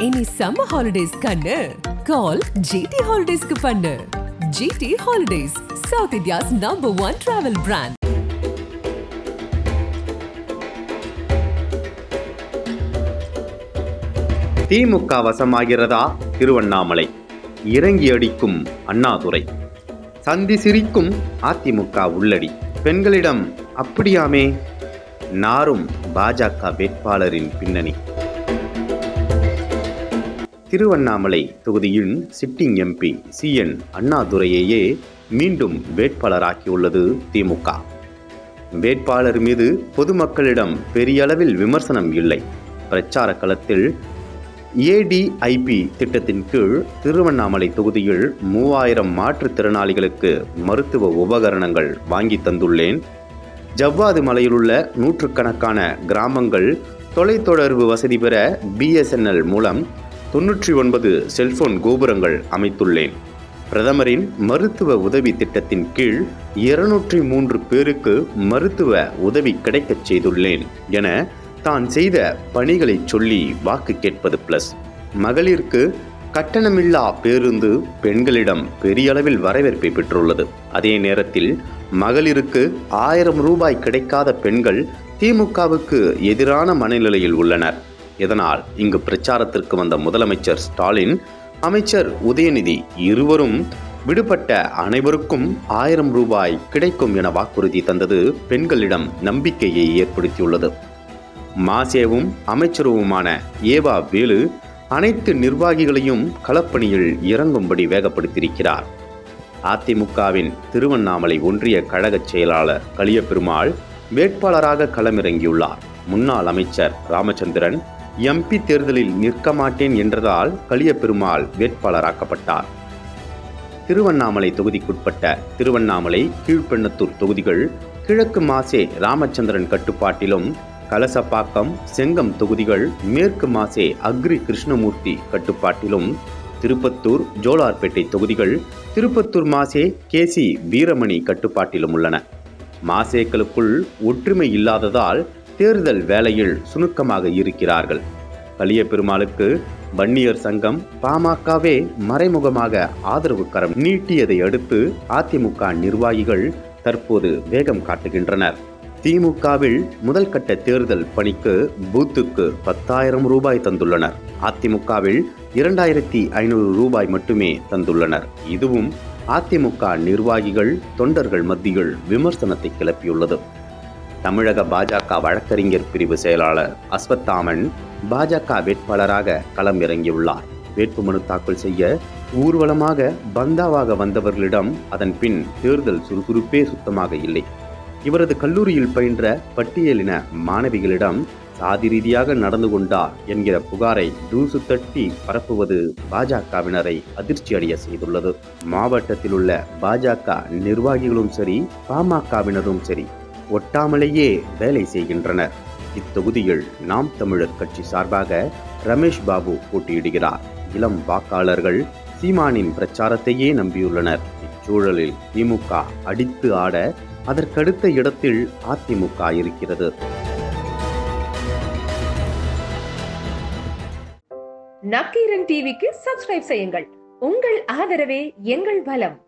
இனி summer holidays கண்ணு. கால் GT ஹாலிடேஸ்க்கு பண்ணு. GT holidays South India's number one travel brand DMK வசமாகிறதா Tiruvannamalai? இறங்கி அடிக்கும் அண்ணாதுரை. சந்தி சிரிக்கும் அதிமுக உள்ளடி. பெண்களிடம் அப்படியாமே? நாரும் பாஜக வேட்பாளரின் பின்னணி. திருவண்ணாமலை தொகுதியின் சிட்டிங் எம்பி சி. என். அண்ணாதுரையையே மீண்டும் வேட்பாளராக்கியுள்ளது திமுக. வேட்பாளர் மீது பொதுமக்களிடம் பெரிய அளவில் விமர்சனம் இல்லை. பிரச்சார களத்தில் ஏடிஐபி திட்டத்தின் கீழ் திருவண்ணாமலை தொகுதியில் மூவாயிரம் மாற்றுத்திறனாளிகளுக்கு மருத்துவ உபகரணங்கள் வாங்கி தந்துள்ளேன். ஜவ்வாது மலையிலுள்ள நூற்றுக்கணக்கான கிராமங்கள் தொலைத்தொடர்பு வசதி பெற பிஎஸ்என்எல் மூலம் தொன்னூற்றி ஒன்பது செல்போன் கோபுரங்கள் அமைத்துள்ளேன். பிரதமரின் மருத்துவ உதவி திட்டத்தின் கீழ் இருநூற்றி மூன்று பேருக்கு மருத்துவ உதவி கிடைக்கச் செய்துள்ளேன் என தான் செய்த பணிகளை சொல்லி வாக்கு கேட்பது பிளஸ் மகளிருக்கு கட்டணமில்லா பேருந்து பெண்களிடம் பெரிய அளவில் வரவேற்பை பெற்றுள்ளது. அதே நேரத்தில் மகளிருக்கு ஆயிரம் ரூபாய் கிடைக்காத பெண்கள் திமுகவுக்கு எதிரான மனநிலையில் உள்ளனர். இதனால் இங்கு பிரச்சாரத்திற்கு வந்த முதலமைச்சர் ஸ்டாலின் அமைச்சர் உதயநிதி இருவரும் விடுபட்ட அனைவருக்கும் ஆயிரம் ரூபாய் கிடைக்கும் என வாக்குறுதி தந்தது பெண்களிடம் நம்பிக்கையை ஏற்படுத்தியுள்ளது. மாசேவும் அமைச்சருவுமான ஏவா வேலு அனைத்து நிர்வாகிகளையும் களப்பணியில் இறங்கும்படி வேகப்படுத்தியிருக்கிறார். அதிமுகவின் திருவண்ணாமலை ஒன்றிய கழகச் செயலாளர் கலியபெருமாள் வேட்பாளராக களமிறங்கியுள்ளார். முன்னாள் அமைச்சர் ராமச்சந்திரன் எம்பி தேர்தலில் நிற்க மாட்டேன் என்றதால் களியபெருமாள் வேட்பாளராக்கப்பட்டார். திருவண்ணாமலை தொகுதிக்குட்பட்ட திருவண்ணாமலை கீழ்பெண்ணத்தூர் தொகுதிகள் கிழக்கு மாசே ராமச்சந்திரன் கட்டுப்பாட்டிலும் கலசப்பாக்கம் செங்கம் தொகுதிகள் மேற்கு மாசே அக்ரி கிருஷ்ணமூர்த்தி கட்டுப்பாட்டிலும் திருப்பத்தூர் ஜோலார்பேட்டை தொகுதிகள் திருப்பத்தூர் மாசே கேசி வீரமணி கட்டுப்பாட்டிலும் உள்ளன. மாசேக்களுக்குள் ஒற்றுமை இல்லாததால் தேர்தல் வேலையில் சுணுக்கமாக இருக்கிறார்கள். கலிய பெருமாளுக்கு வன்னியர் சங்கம் பாமகவே மறைமுகமாக ஆதரவு கரம் நீட்டியதை அடுத்து அதிமுக நிர்வாகிகள் தற்போது வேகம் காட்டுகின்றனர். திமுகவில் முதல் கட்ட தேர்தல் பணிக்கு பூத்துக்கு பத்தாயிரம் ரூபாய் தந்துள்ளனர். அதிமுகவில் இரண்டாயிரத்தி ஐநூறு ரூபாய் மட்டுமே தந்துள்ளனர். இதுவும் அதிமுக நிர்வாகிகள் தொண்டர்கள் மத்தியில் விமர்சனத்தை கிளப்பியுள்ளது. தமிழக பாஜக வழக்கறிஞர் பிரிவு செயலாளர் அஸ்வத்தாமன் பாஜக வேட்பாளராக களம் இறங்கியுள்ளார் வேட்புமனு தாக்கல் செய்ய ஊர்வலமாக பந்தாவாக வந்தவர்களிடம் அதன் பின் தேர்தல் சுறுசுறுப்பே சுத்தமாக இல்லை. இவரது கல்லூரியில் பயின்ற பட்டியலின மாணவிகளிடம் சாதி ரீதியாக நடந்து கொண்டார் என்கிற புகாரை தூசு தட்டி பரப்புவது பாஜகவினரை அதிர்ச்சி அடைய செய்துள்ளது. மாவட்டத்தில் உள்ள பாஜக நிர்வாகிகளும் சரி பாமகவினரும் சரி ஒட்டாமலேயே வேலை செய்கின்றனர். இத்தொகுதியில் நாம் தமிழர் கட்சி சார்பாக ரமேஷ் பாபு போட்டியிடுகிறார். இளம் வாக்காளர்கள் சீமானின் பிரச்சாரத்தையே நம்பியுள்ளனர். இச்சூழலில் திமுக அடித்து ஆட அதற்கடுத்த இடத்தில் அதிமுக இருக்கிறது. நக்கீரன் டிவிக்கு சப்ஸ்கிரைப் செய்யுங்கள். உங்கள் ஆதரவே எங்கள் பலம்.